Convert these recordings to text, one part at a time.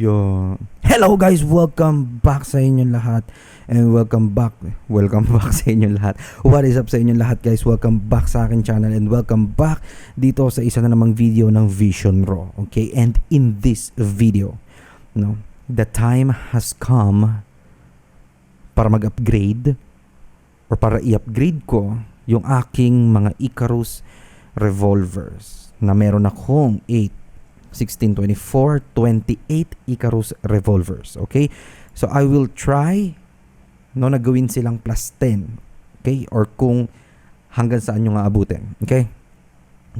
Yo. Hello guys, welcome back sa inyong lahat. And welcome back, welcome back sa inyong lahat. What is up sa inyong lahat guys? Welcome back sa akin channel and welcome back dito sa isa na namang video ng Vision Raw. Okay? And in this video, no, the time has come para mag-upgrade or para i-upgrade ko yung aking mga Icarus revolvers na meron akong 8 16, 24, 28 Icarus revolvers. Okay? So, I will try no, na gawin silang plus 10. Okay? Or kung hanggang saan nyo nga abutin. Okay?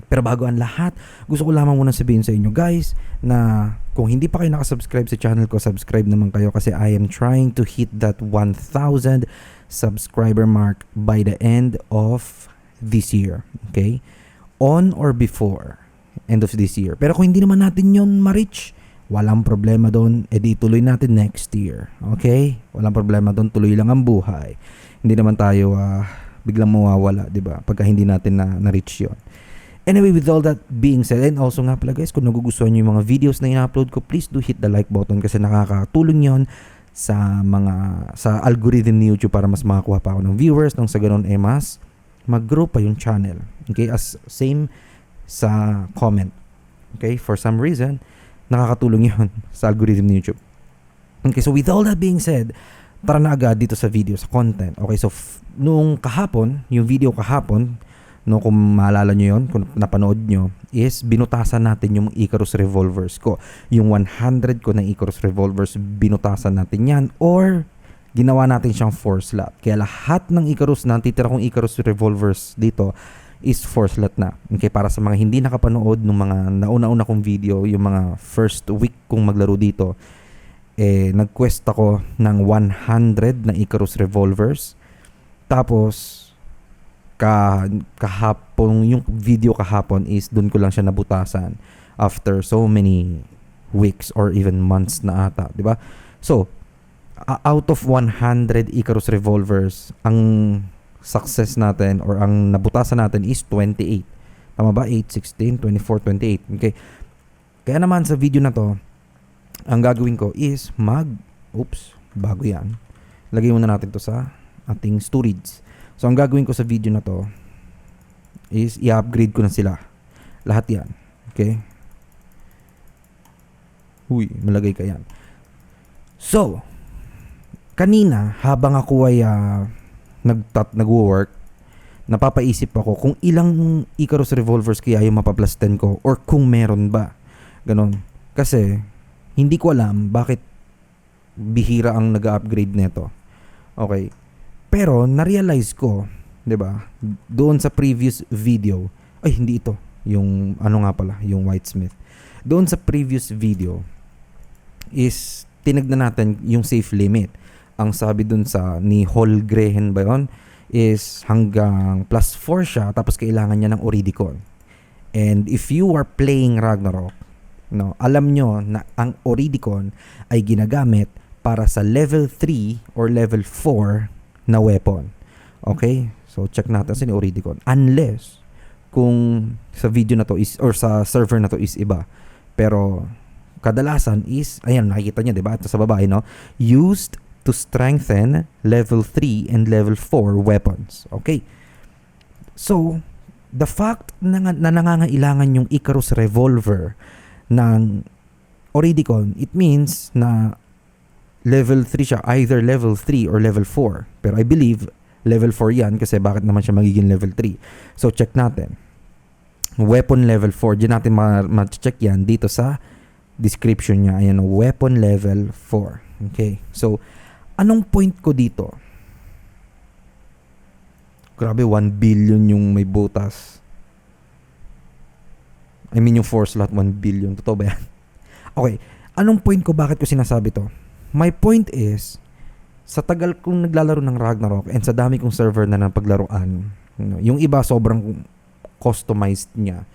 Pero bago ang lahat, gusto ko lamang muna sabihin sa inyo guys na kung hindi pa kayo nakasubscribe sa channel ko, subscribe naman kayo kasi I am trying to hit that 1,000 subscriber mark by the end of this year. Okay? On or before end of this year. Pero kung hindi naman natin yon ma-reach, walang problema doon, edi tuloy natin next year. Okay? Walang problema doon, tuloy lang ang buhay. Hindi naman tayo uh, biglang mawawala, 'di ba? Pagka hindi natin na na-reach 'yon. Anyway, with all that being said, and also nga pala guys, kung nagugustuhan niyo yung mga videos na ina-upload ko, please do hit the like button kasi nakakatulong 'yon sa mga sa algorithm ni YouTube para mas makakuha pa ako ng viewers nang sa ganun eh mas mag-grow pa yung channel. Okay? As same sa comment. Okay? For some reason, nakakatulong yun sa algorithm ni YouTube. Okay, so with all that being said, tara na agad dito sa video, sa content. Okay, so f- nung kahapon, yung video kahapon, no, kung maalala nyo yun, kung napanood nyo, is binutasan natin yung Icarus revolvers ko. Yung 100 ko ng Icarus revolvers, binutasan natin yan. Or, ginawa natin siyang 4 slot. Kaya lahat ng Icarus na titira kong Icarus revolvers dito is 4 slot na. Okay, para sa mga hindi nakapanood ng mga nauna-una kong video, yung mga first week kong maglaro dito, eh, nag-quest ako ng 100 na Icarus Revolvers. Tapos, ka, kahapon, yung video kahapon is doon ko lang siya nabutasan after so many weeks or even months na ata, di ba? So, out of 100 Icarus Revolvers, ang success natin or ang nabutasan natin is 28. Tama ba? 8, 16, 24, 28. Okay. Kaya naman sa video na to, ang gagawin ko is mag, oops, bago yan. Lagay muna natin to sa ating storage. So, ang gagawin ko sa video na to is i-upgrade ko na sila. Lahat yan. Okay? Uy, malagay ka yan. So, kanina, habang ako ay uh, nagtat nagwo-work, napapaisip ako kung ilang Icarus revolvers kaya yung mapaplas 10 ko or kung meron ba. Ganon. Kasi hindi ko alam bakit bihira ang nag-upgrade nito. Okay. Pero na-realize ko, 'di ba? Doon sa previous video, ay hindi ito, yung ano nga pala, yung Whitesmith. Doon sa previous video is tinignan natin yung safe limit ang sabi dun sa ni Holgrehen ba yun, is hanggang plus 4 siya tapos kailangan niya ng Oridicon. And if you are playing Ragnarok, no, alam nyo na ang Oridicon ay ginagamit para sa level 3 or level 4 na weapon. Okay? So check natin sa ni Oridicon. Unless kung sa video na to is or sa server na to is iba. Pero kadalasan is ayan nakikita niyo 'di ba? Sa baba, no? Used to strengthen level 3 and level 4 weapons. Okay. So, the fact na, na nangangailangan yung Icarus revolver ng Oridicon, it means na level 3 siya, either level 3 or level 4. Pero I believe level 4 yan kasi bakit naman siya magiging level 3. So check natin. Weapon level 4, diyan natin ma-check yan dito sa description niya. Ayan, weapon level 4. Okay. So, Anong point ko dito? Grabe, 1 billion yung may butas. I mean, yung 4 slot, 1 billion. Totoo ba yan? Okay. Anong point ko? Bakit ko sinasabi to? My point is, sa tagal kong naglalaro ng Ragnarok and sa dami kong server na napaglaruan, yung iba sobrang customized niya.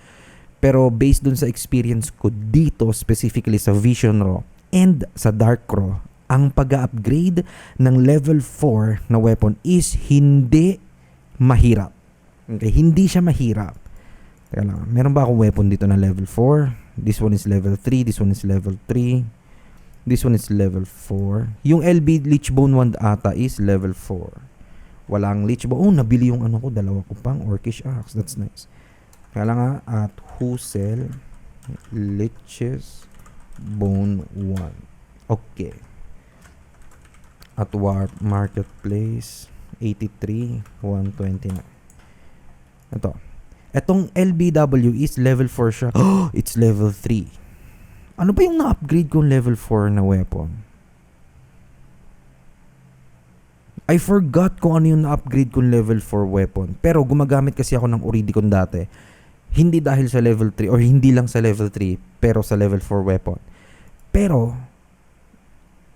Pero based dun sa experience ko dito, specifically sa Vision Raw and sa Dark Raw, ang pag-upgrade ng level 4 na weapon is hindi mahirap. Okay, hindi siya mahirap. Teka lang, meron ba akong weapon dito na level 4? This one is level 3, this one is level 3. This one is level 4. Yung LB Lichbone 1 ata is level 4. Walang Lichbone. Oh, nabili yung ano ko. Dalawa ko pang Orcish Axe. That's nice. Kaya lang nga, at Husel Liches Bone 1. Okay. At Warp Marketplace 83 129. Ito. Etong LBW is level 4 siya. It's level 3. Ano ba yung na-upgrade kong level 4 na weapon? I forgot kung ano yung na-upgrade kong level 4 weapon. Pero gumagamit kasi ako ng Oridicon dati. Hindi dahil sa level 3 or hindi lang sa level 3 pero sa level 4 weapon. Pero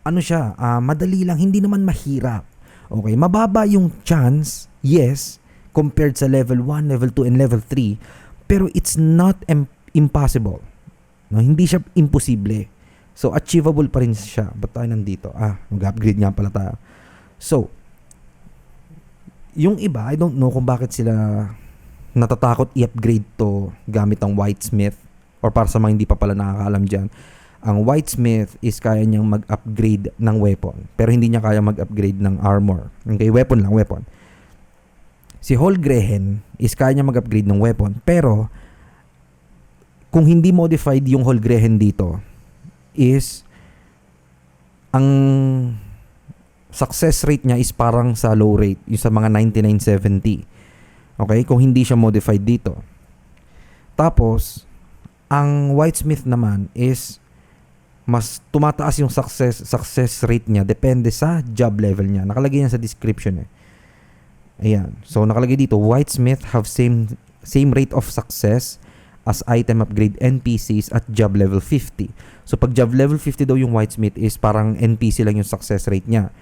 ano siya, ah, madali lang, hindi naman mahirap. Okay, mababa yung chance, yes, compared sa level 1, level 2, and level 3. Pero it's not im- impossible. No, hindi siya imposible. So, achievable pa rin siya. Ba't tayo nandito? Ah, mag-upgrade nga pala tayo. So, yung iba, I don't know kung bakit sila natatakot i-upgrade to gamit ang Whitesmith or para sa mga hindi pa pala nakakaalam dyan. Ang Whitesmith is kaya niyang mag-upgrade ng weapon pero hindi niya kaya mag-upgrade ng armor. Okay, weapon lang, weapon. Si Holgrehen is kaya niya mag-upgrade ng weapon pero kung hindi modified yung Holgrehen dito is ang success rate niya is parang sa low rate, yung sa mga 9970. Okay? Kung hindi siya modified dito. Tapos, ang Whitesmith naman is mas tumataas yung success success rate niya depende sa job level niya. Nakalagay yan sa description eh. Ayan. So nakalagay dito, Whitesmith have same same rate of success as item upgrade NPCs at job level 50. So pag job level 50 daw yung Whitesmith is parang NPC lang yung success rate niya.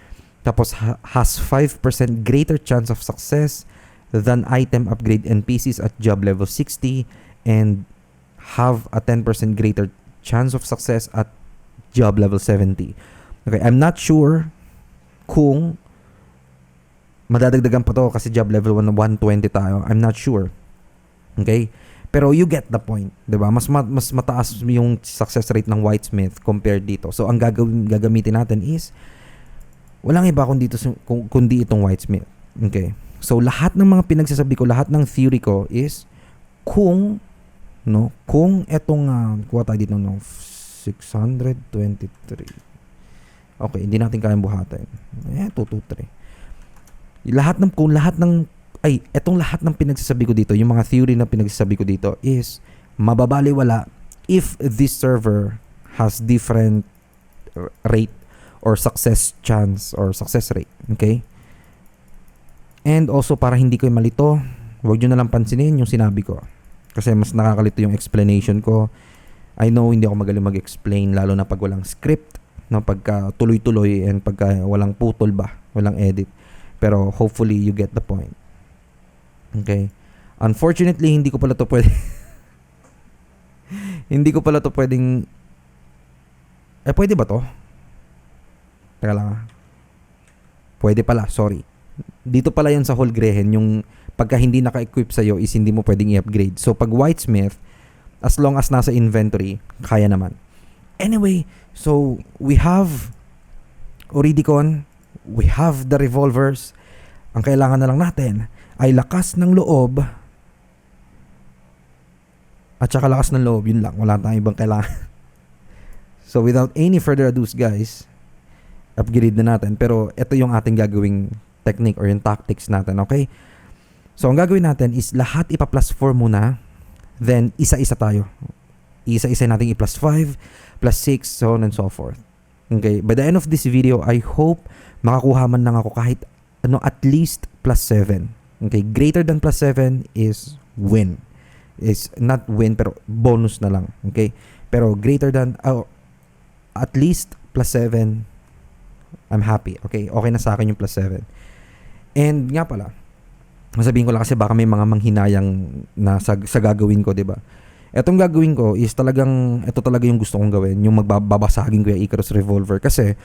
Tapos ha- has 5% greater chance of success than item upgrade NPCs at job level 60 and have a 10% greater chance of success at job level 70. Okay, I'm not sure kung madadagdagan pa to kasi job level 1 120 tayo. I'm not sure. Okay? Pero you get the point, 'di ba? Mas ma- mas mataas yung success rate ng Whitesmith compared dito. So ang gagawin gagamitin natin is walang iba kundi dito kung, kundi itong Whitesmith. Okay. So lahat ng mga pinagsasabi ko, lahat ng theory ko is kung no, kung etong uh, kuha tayo dito no 623. Okay, hindi natin kayang buhatin. Eh 223. Lahat ng kung lahat ng ay, etong lahat ng pinagsasabi ko dito, yung mga theory na pinagsasabi ko dito is mababaliwala if this server has different rate or success chance or success rate. Okay? And also, para hindi kayo malito, huwag nyo na lang pansinin yung sinabi ko. Kasi mas nakakalito yung explanation ko. I know hindi ako magaling mag-explain lalo na pag walang script, no, pagka tuloy-tuloy and pagka walang putol ba, walang edit. Pero hopefully you get the point. Okay. Unfortunately, hindi ko pala to pwede hindi ko pala to pwedeng eh pwede ba to? Teka lang ah. Pwede pala, sorry. Dito pala yan sa Holgrehen, yung pagka hindi naka-equip sa'yo is hindi mo pwedeng i-upgrade. So pag Whitesmith, as long as nasa inventory, kaya naman. Anyway, so we have Oridicon, we have the revolvers. Ang kailangan na lang natin ay lakas ng loob at saka lakas ng loob, yun lang. Wala tayong ibang kailangan. so without any further ado guys, upgrade na natin. Pero ito yung ating gagawing technique or yung tactics natin, okay? So ang gagawin natin is lahat ipa plus 4 muna, then isa-isa tayo. Isa-isa natin i-plus 5, plus 6, so on and so forth. Okay, by the end of this video, I hope makakuha man lang ako kahit ano at least plus 7. Okay, greater than plus 7 is win. Is not win pero bonus na lang. Okay? Pero greater than oh, at least plus 7 I'm happy. Okay? Okay na sa akin yung plus 7. And nga pala, masabihin ko lang kasi baka may mga manghinayang na sa, sa gagawin ko, 'di ba? Etong gagawin ko is talagang ito talaga yung gusto kong gawin, yung magbabasagin ko yung Icarus Revolver kasi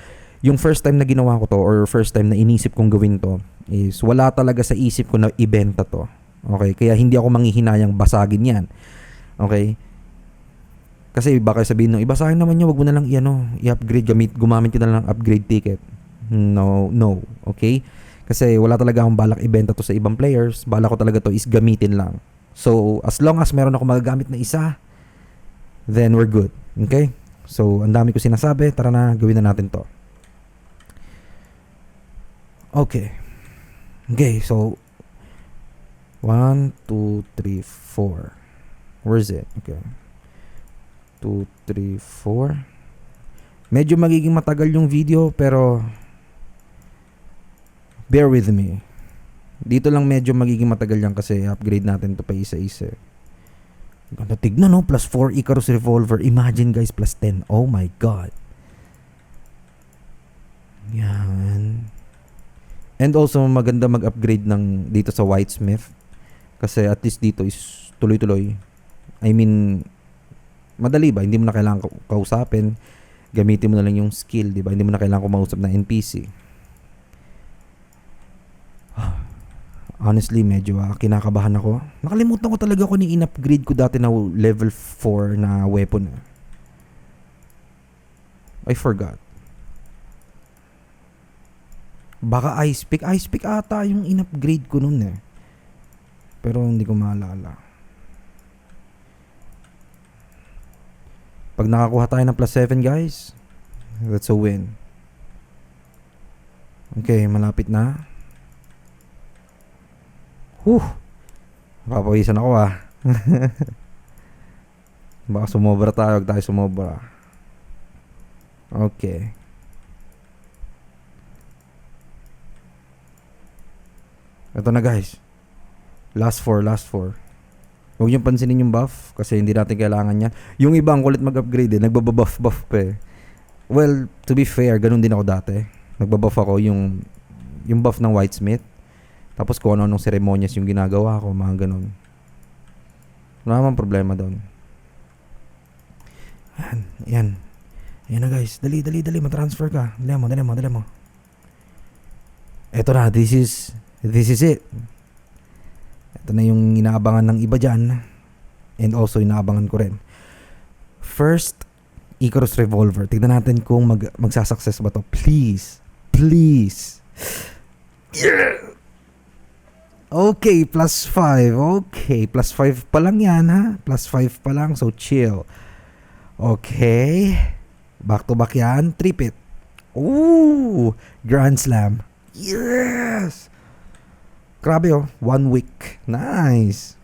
yung first time na ginawa ko to or first time na inisip kong gawin to is wala talaga sa isip ko na ibenta to. Okay? Kaya hindi ako manghihinayang basagin yan. Okay? Kasi baka sabihin ng iba sa naman niya, wag mo na lang i-ano, i-upgrade, gamit, gumamit ka na lang ng upgrade ticket. No, no, okay? Kasi wala talaga akong balak ibenta to sa ibang players. Bala ko talaga to is gamitin lang. So, as long as meron ako magagamit na isa, then we're good. Okay? So, ang dami ko sinasabi. Tara na, gawin na natin to. Okay. Okay, so 1, 2, 3, 4. Where is it? Okay. 2, 3, 4. Medyo magiging matagal yung video pero bear with me. Dito lang medyo magiging matagal yan kasi upgrade natin to pa isa-isa. Ganda tignan no, plus 4 Icarus Revolver. Imagine guys, plus 10. Oh my God. Yan. And also maganda mag-upgrade ng dito sa Whitesmith kasi at least dito is tuloy-tuloy. I mean madali ba? Hindi mo na kailangan kau- kausapin. Gamitin mo na lang yung skill, 'di ba? Hindi mo na kailangan kumausap ng NPC. Honestly, medyo ah, kinakabahan ako. Nakalimutan ko talaga kung ni in-upgrade ko dati na level 4 na weapon. eh. I forgot. Baka Ice Pick. Ice Pick ata yung in-upgrade ko nun eh. Pero hindi ko maalala. Pag nakakuha tayo ng plus 7 guys, that's a win. Okay, malapit na. Whew. Papawisan ako ah. Baka sumobra tayo, huwag tayo sumobra. Okay. Ito na guys. Last four, last four. Huwag niyong pansinin yung buff kasi hindi natin kailangan niya. Yung iba ang kulit mag-upgrade eh. Nagbababuff-buff pa eh. Well, to be fair, ganun din ako dati. Nagbabuff ako yung yung buff ng Whitesmith. Tapos kung ano-anong ceremonies yung ginagawa ko, mga ganun. Wala naman problema doon. Yan, yan. Yan na guys. Dali, dali, dali. Matransfer ka. Dali mo, dali mo, dali mo. Eto na, this is, this is it. Ito na yung inaabangan ng iba dyan. And also inaabangan ko rin. First, Icarus Revolver. Tignan natin kung mag, magsasucess ba to. Please. Please. Yeah! Okay, plus 5. Okay, plus 5 pa lang yan ha. Plus 5 pa lang, so chill. Okay. Back to back yan. Trip it. Ooh! Grand Slam. Yes! Grabe oh, one week. Nice.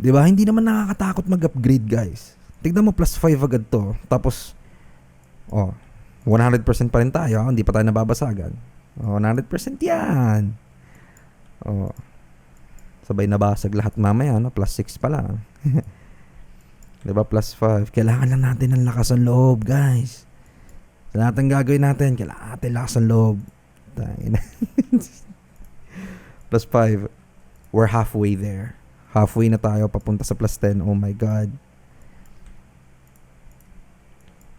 'Di ba? Hindi naman nakakatakot mag-upgrade, guys. Tignan mo plus 5 agad 'to. Tapos oh, 100% pa rin tayo, hindi pa tayo nababasagan. Oh, 100% 'yan. Oh. Sabay nabasag lahat mamaya, no? Plus 6 pa lang. 'Di ba? Plus 5. Kailangan lang natin ng lakas ng loob, guys. Sa lahat ng gagawin natin, kailangan natin lakas ng loob. Plus 5. We're halfway there. Halfway na tayo papunta sa plus 10. Oh my God.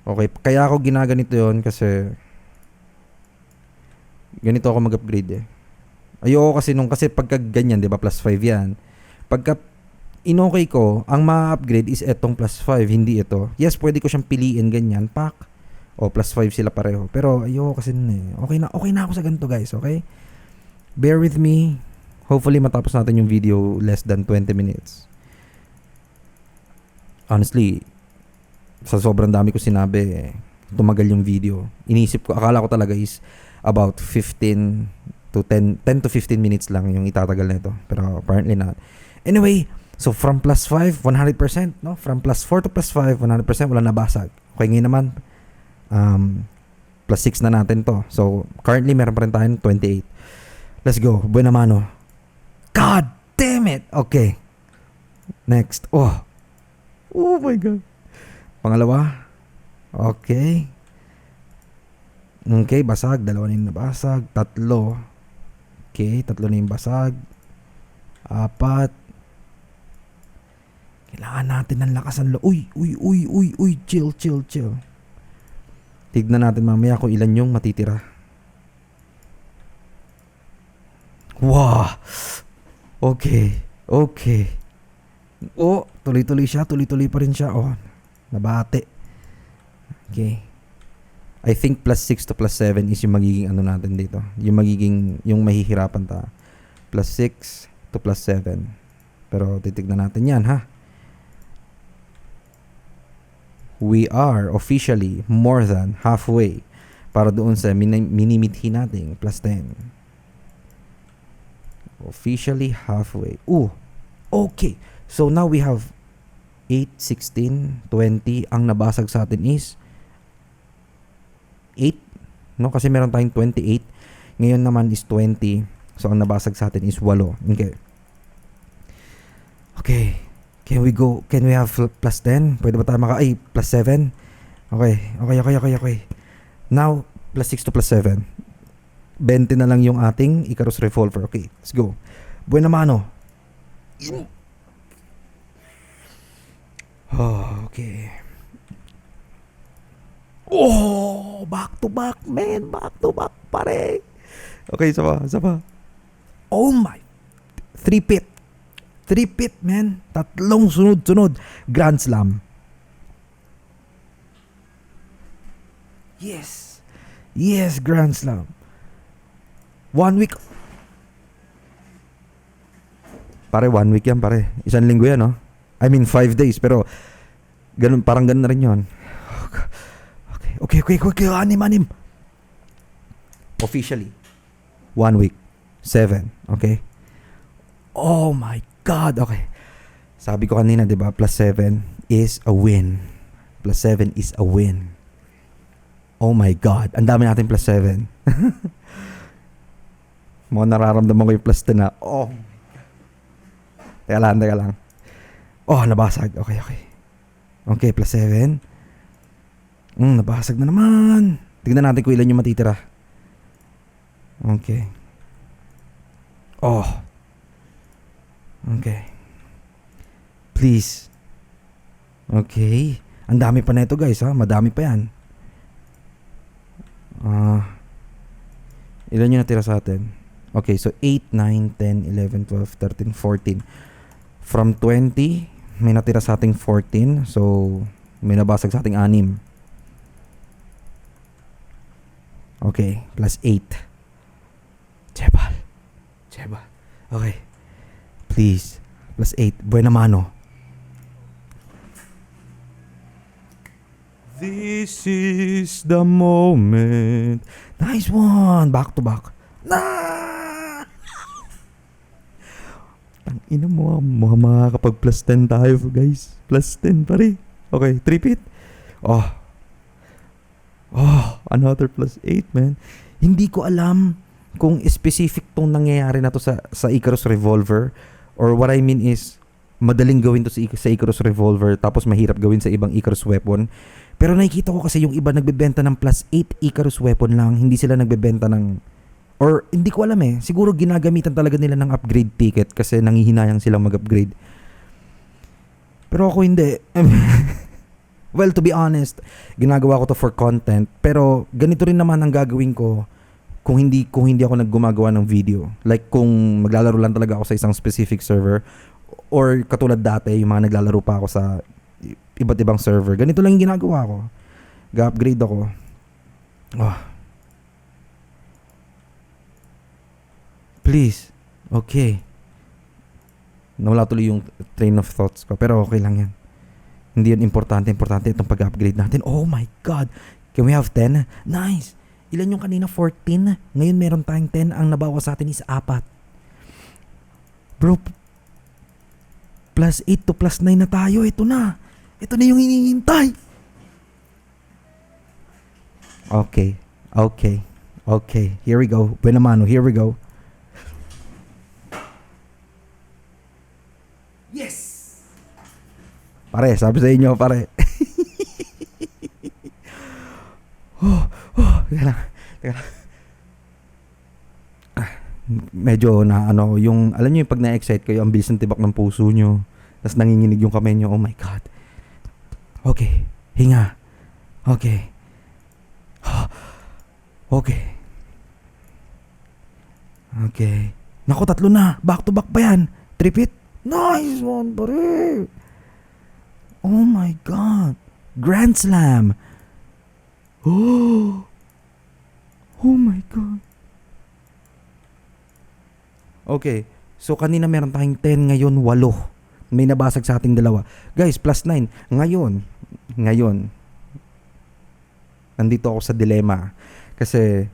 Okay, kaya ako ginaganito yon kasi ganito ako mag-upgrade eh. Ayoko kasi nung, kasi pagka ganyan, di ba, plus 5 yan. Pagka inokay ko, ang ma-upgrade is etong plus 5, hindi ito. Yes, pwede ko siyang piliin ganyan, pak. O plus 5 sila pareho. Pero ayoko kasi nun eh. Okay na, okay na ako sa ganito guys, okay? Bear with me. Hopefully matapos natin yung video less than 20 minutes. Honestly, sa sobrang dami ko sinabi, eh, tumagal yung video. Inisip ko, akala ko talaga is about 15 to 10, 10 to 15 minutes lang yung itatagal nito. Pero apparently not. Anyway, so from plus 5, 100%, no? From plus 4 to plus 5, 100%, wala nabasag. Okay, ngayon naman, um, plus 6 na natin to. So, currently, meron pa rin tayong 28. Let's go. Buena mano. God damn it! Okay. Next. Oh. Oh my God. Pangalawa. Okay. Okay, basag. Dalawa na yung nabasag. Tatlo. Okay, tatlo na yung basag. Apat. Kailangan natin ng lakas ng lo. Uy, uy, uy, uy, uy. Chill, chill, chill. Tignan natin mamaya kung ilan yung matitira. Wow. Okay. Okay. Oh, tuloy-tuloy siya, tuloy-tuloy pa rin siya. Oh, nabate. Okay. I think plus 6 to plus 7 is yung magiging ano natin dito. Yung magiging, yung mahihirapan ta. Plus 6 to plus 7. Pero titignan natin yan, ha? We are officially more than halfway para doon sa min- minimithi nating plus 10. Officially halfway. Ooh, okay. So now we have 8, 16, 20. Ang nabasag sa atin is 8. No? Kasi meron tayong 28. Ngayon naman is 20. So ang nabasag sa atin is 8. Okay. Okay. Can we go? Can we have plus 10? Pwede ba tayo maka... Ay, plus 7? Okay. Okay, okay, okay, okay. Now, plus 6 to plus 7. 20 na lang yung ating Icarus Revolver. Okay, let's go. Buena mano. Oh, okay. Oh, back to back, man. Back to back, pare. Okay, isa pa, isa pa. Oh my. Three pit. Three pit, man. Tatlong sunod-sunod. Grand Slam. Yes. Yes, Grand Slam. One week. Pare, one week yan, pare. Isang linggo yan, no? I mean, five days. Pero, ganun, parang ganun na rin yun. Okay, okay, okay, okay. Anim, anim. Officially. One week. Seven. Okay? Oh my God. Okay. Sabi ko kanina, di ba? Plus seven is a win. Plus seven is a win. Oh my God. Ang dami natin plus seven. Mga nararamdaman ko yung plus 10 na. Oh. Teka lang, teka lang. Oh, nabasag. Okay, okay. Okay, plus 7. Mm, nabasag na naman. Tignan natin kung ilan yung matitira. Okay. Oh. Okay. Please. Okay. Ang dami pa na ito guys ha. Madami pa yan. Ah. ilan yung natira sa atin? Okay, so 8, 9, 10, 11, 12, 13, 14. From 20, may natira sa ating 14. So, may nabasag sa ating 6. Okay, plus 8. Jebal. Jebal. Okay. Please. Plus 8. Buena mano. This is the moment. Nice one. Back to back. Na! Ang ina mo, mga makakapag plus 10 tayo guys. Plus 10 pare. Okay, 3 feet. Oh. Oh, another plus 8 man. Hindi ko alam kung specific tong nangyayari na to sa, sa Icarus Revolver or what I mean is madaling gawin to sa, sa Icarus Revolver tapos mahirap gawin sa ibang Icarus weapon. Pero nakikita ko kasi yung iba nagbebenta ng plus 8 Icarus weapon lang, hindi sila nagbebenta ng or hindi ko alam eh, siguro ginagamitan talaga nila ng upgrade ticket kasi nangihinayang silang mag-upgrade. Pero ako hindi. well, to be honest, ginagawa ko to for content, pero ganito rin naman ang gagawin ko kung hindi kung hindi ako naggumagawa ng video. Like kung maglalaro lang talaga ako sa isang specific server or katulad dati yung mga naglalaro pa ako sa iba't ibang server. Ganito lang yung ginagawa ko. Ga-upgrade ako. Oh. Please. Okay. Nawala tuloy yung train of thoughts ko. Pero okay lang yan. Hindi yun importante. Importante itong pag-upgrade natin. Oh my God. Can we have 10? Nice. Ilan yung kanina? 14? Ngayon meron tayong 10. Ang nabawas sa atin is 4. Bro, plus 8 to plus 9 na tayo. Ito na. Ito na yung hinihintay. Okay. Okay. Okay. Here we go. Buena mano. Here we go. Pare, sabi sa inyo, pare. oh, oh, teka lang. Teka lang. Ah, medyo na ano, yung, alam niyo yung pag na-excite kayo, ang bilis ng tibak ng puso nyo. Tapos nanginginig yung kamay nyo, oh my God. Okay, hinga. Okay. Okay. Okay. Naku, tatlo na. Back to back pa yan. Tripit. Nice one, pare! Oh my God! Grand Slam! Oh! Oh my God! Okay, so kanina meron tayong 10, ngayon 8. May nabasag sa ating dalawa. Guys, plus 9. Ngayon, ngayon, nandito ako sa dilema. Kasi,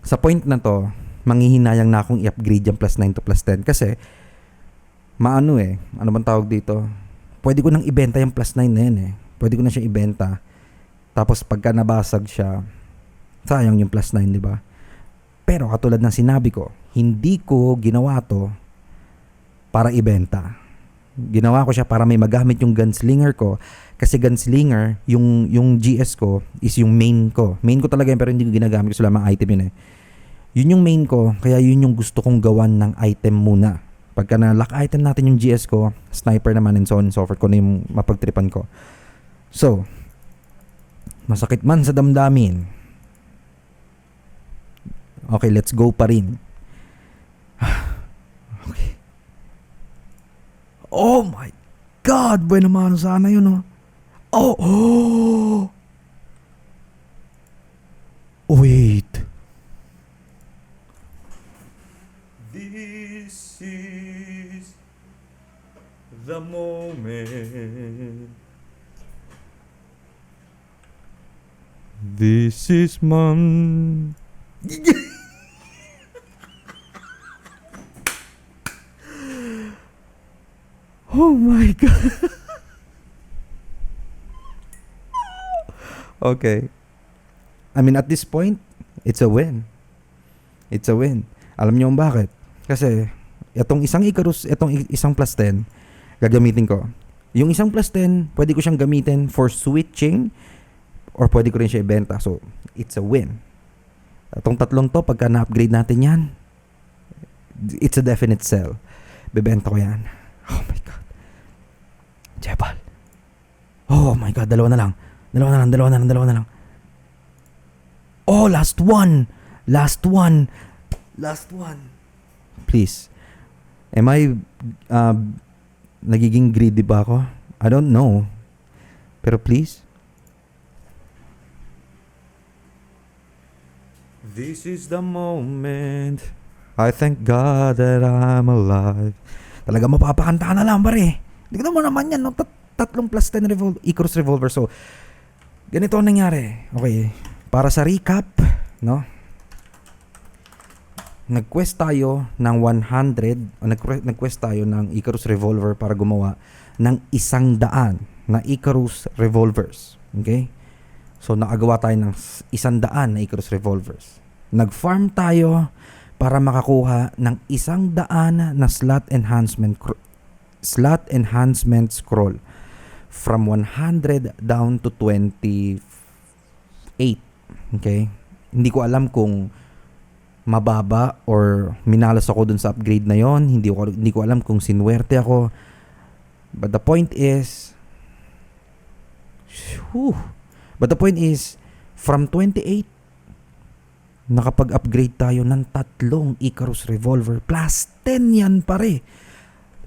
sa point na to, manghihinayang na akong i-upgrade yung plus 9 to plus 10. Kasi, maano eh, ano bang tawag dito? Pwede ko nang ibenta yung plus 9 na yan eh. Pwede ko na siya ibenta. Tapos pagka nabasag siya, sayang yung plus 9, di ba? Pero katulad ng sinabi ko, hindi ko ginawa to para ibenta. Ginawa ko siya para may magamit yung gunslinger ko kasi gunslinger, yung yung GS ko is yung main ko. Main ko talaga yun pero hindi ko ginagamit kasi lamang item yun eh. Yun yung main ko, kaya yun yung gusto kong gawan ng item muna. Pagka na-lock item natin yung GS ko, sniper naman and so on and so forth, kung ano yung mapagtripan ko. So, masakit man sa damdamin. Okay, let's go pa rin. okay. Oh my God! Bueno naman sana yun, oh. Oh! Oh! Wait. This is the moment. This is man. Oh my God. okay. I mean, at this point, it's a win. It's a win. Alam niyo kung bakit? Kasi, itong isang Icarus, itong isang plus 10, gagamitin ko. Yung isang plus 10, pwede ko siyang gamitin for switching or pwede ko rin siya ibenta. So, it's a win. Itong tatlong to, pagka na-upgrade natin yan, it's a definite sell. Bebenta ko yan. Oh my God. Jebal. Oh my God, dalawa na lang. Dalawa na lang, dalawa na lang, dalawa na lang. Oh, last one. Last one. Last one. Please. Am I uh, nagiging greedy ba ako? I don't know. Pero please. This is the moment. I thank God that I'm alive. Talaga mapapakanta na lang, pare. Tignan mo naman yan, no? Tat- tatlong plus 10 revol Icarus revolver. So, ganito ang nangyari. Okay. Para sa recap, no? Nag-quest tayo ng 100, o nag- nag-quest tayo ng Icarus revolver para gumawa ng isang daan na Icarus revolvers. Okay? So, nakagawa tayo ng isang daan na Icarus revolvers. Nag-farm tayo para makakuha ng isang daan na slot enhancement slot enhancement scroll from 100 down to 28. Okay? Hindi ko alam kung mababa or minalas ako dun sa upgrade na yon. Hindi ko hindi ko alam kung sinwerte ako. But the point is Whew. But the point is from 28 nakapag-upgrade tayo ng tatlong Icarus revolver plus 10 yan pare.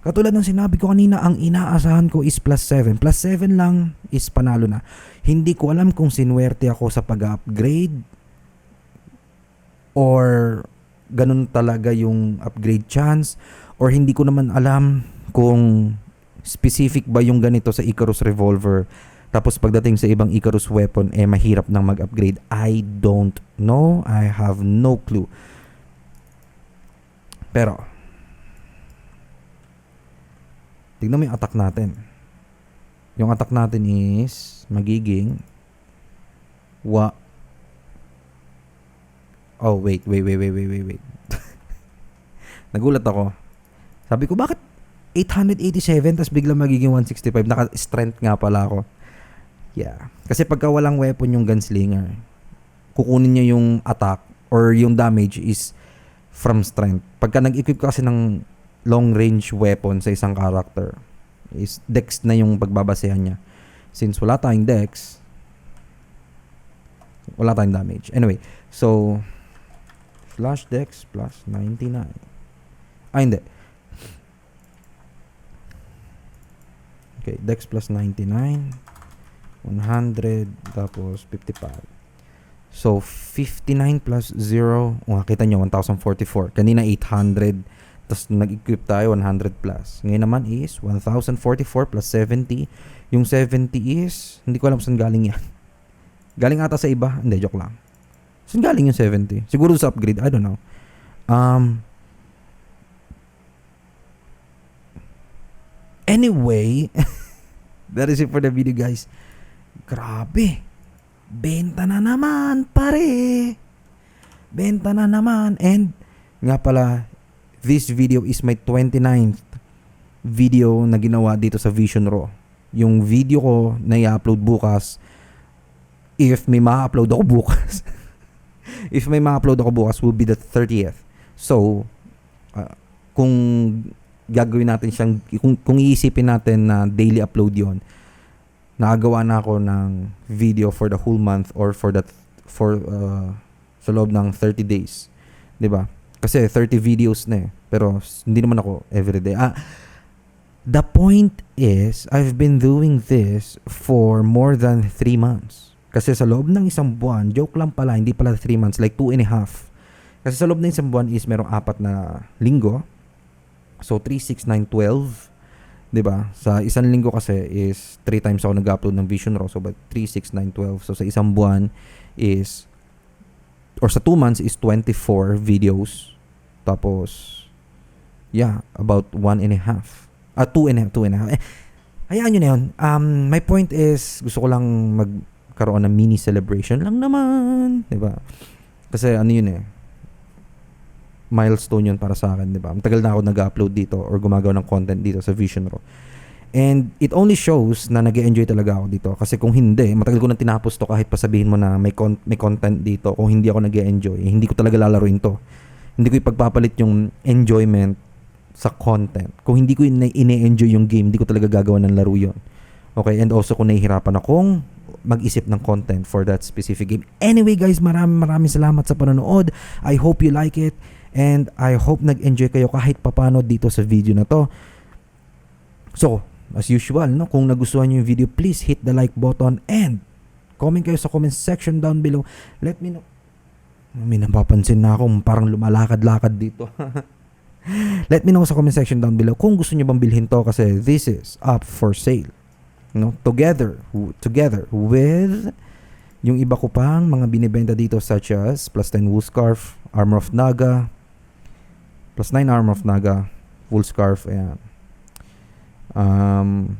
Katulad ng sinabi ko kanina, ang inaasahan ko is plus 7. Plus 7 lang is panalo na. Hindi ko alam kung sinwerte ako sa pag-upgrade or ganun talaga yung upgrade chance. Or hindi ko naman alam kung specific ba yung ganito sa Icarus revolver. Tapos pagdating sa ibang Icarus weapon eh mahirap nang mag-upgrade. I don't know. I have no clue. Pero tignan mo yung attack natin. Yung attack natin is magiging wa Oh, wait, wait, wait, wait, wait, wait, wait. Nagulat ako. Sabi ko, bakit 887 tapos biglang magiging 165? Naka-strength nga pala ako. Yeah. Kasi pagka walang weapon yung gunslinger, kukunin niya yung attack or yung damage is from strength. Pagka nag-equip ka kasi ng long range weapon sa isang character, is dex na yung pagbabasehan niya. Since wala tayong dex, wala tayong damage. Anyway, so Flash Dex plus 99. Ah, hindi. Okay, dex plus 99. 100, tapos 55. So, 59 plus 0, oh, kita nyo, 1,044. Kanina 800, tapos nag-equip tayo 100 plus. Ngayon naman is 1,044 plus 70. Yung 70 is, hindi ko alam saan galing yan. Galing ata sa iba. Hindi, joke lang. Saan galing yung 70? Siguro sa upgrade, I don't know. Um, anyway, that is it for the video guys. Grabe. Benta na naman, pare. Benta na naman. And, nga pala, this video is my 29th video na ginawa dito sa Vision Raw. Yung video ko na i-upload bukas, if may ma-upload ako bukas, if may ma-upload ako bukas, will be the 30th. So, uh, kung gagawin natin siyang, kung, kung iisipin natin na daily upload yon nakagawa na ako ng video for the whole month or for that for uh, sa loob ng 30 days. 'Di ba? Kasi 30 videos na eh. Pero hindi naman ako everyday. Ah, the point is, I've been doing this for more than 3 months. Kasi sa loob ng isang buwan, joke lang pala, hindi pala 3 months, like 2 and a half. Kasi sa loob ng isang buwan is merong apat na linggo. So 3, 6, 9, 12. 'di ba? Sa isang linggo kasi is 3 times ako nag-upload ng Vision Raw. So but 3, 6, 9, 12. So sa isang buwan is or sa 2 months is 24 videos. Tapos yeah, about 1 and a half. Ah, 2 and a half, 2 and a half. Eh, hayaan nyo na yun. Um, my point is, gusto ko lang magkaroon ng mini celebration lang naman. 'di ba? Kasi ano yun eh, milestone yun para sa akin, di ba? Matagal na ako nag-upload dito or gumagawa ng content dito sa Vision Raw. And it only shows na nag enjoy talaga ako dito. Kasi kung hindi, matagal ko na tinapos to kahit pa sabihin mo na may, con- may content dito. Kung hindi ako nag enjoy eh, hindi ko talaga lalaruin to. Hindi ko ipagpapalit yung enjoyment sa content. Kung hindi ko ine-enjoy yung game, hindi ko talaga gagawa ng laro yun. Okay, and also kung nahihirapan akong mag-isip ng content for that specific game. Anyway guys, maraming maraming salamat sa panonood. I hope you like it. And I hope nag-enjoy kayo kahit papano dito sa video na to. So, as usual, no, kung nagustuhan niyo yung video, please hit the like button and comment kayo sa comment section down below. Let me know. May napapansin na ako, parang lumalakad-lakad dito. Let me know sa comment section down below kung gusto niyo bang bilhin to kasi this is up for sale. No, together, together with yung iba ko pang mga binibenta dito such as plus 10 wool scarf, armor of naga, plus 9 armor of naga, wool scarf, ayan. Um,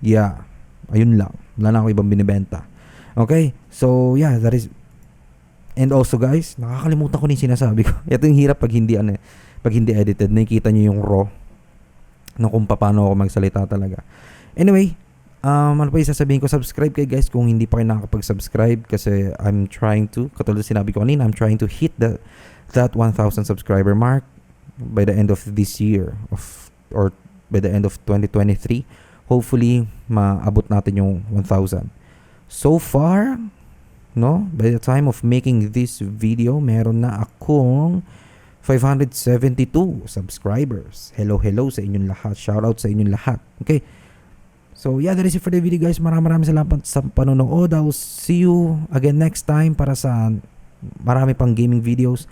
yeah, ayun lang. Wala na ako ibang binibenta. Okay, so yeah, that is And also guys, nakakalimutan ko na yung sinasabi ko. Ito yung hirap pag hindi ano, eh, pag hindi edited. Nakikita niyo yung raw na kung paano ako magsalita talaga. Anyway, um, ano pa yung ko? Subscribe kayo guys kung hindi pa kayo nakakapag-subscribe kasi I'm trying to, katulad sinabi ko kanina, I'm trying to hit the, that 1,000 subscriber mark by the end of this year of or by the end of 2023. Hopefully, maabot natin yung 1,000. So far, no, by the time of making this video, meron na akong 572 subscribers. Hello, hello sa inyong lahat. Shout out sa inyong lahat. Okay? So, yeah, that is it for the video, guys. Maraming maraming salamat sa panonood. I will see you again next time para sa marami pang gaming videos.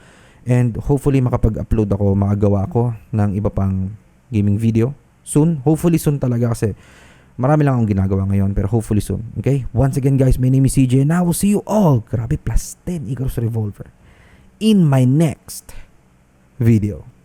And hopefully, makapag-upload ako, makagawa ako ng iba pang gaming video. Soon. Hopefully, soon talaga kasi marami lang akong ginagawa ngayon. Pero hopefully soon. Okay? Once again, guys, my name is CJ and I will see you all. Grabe, plus 10 Icarus Revolver. In my next video.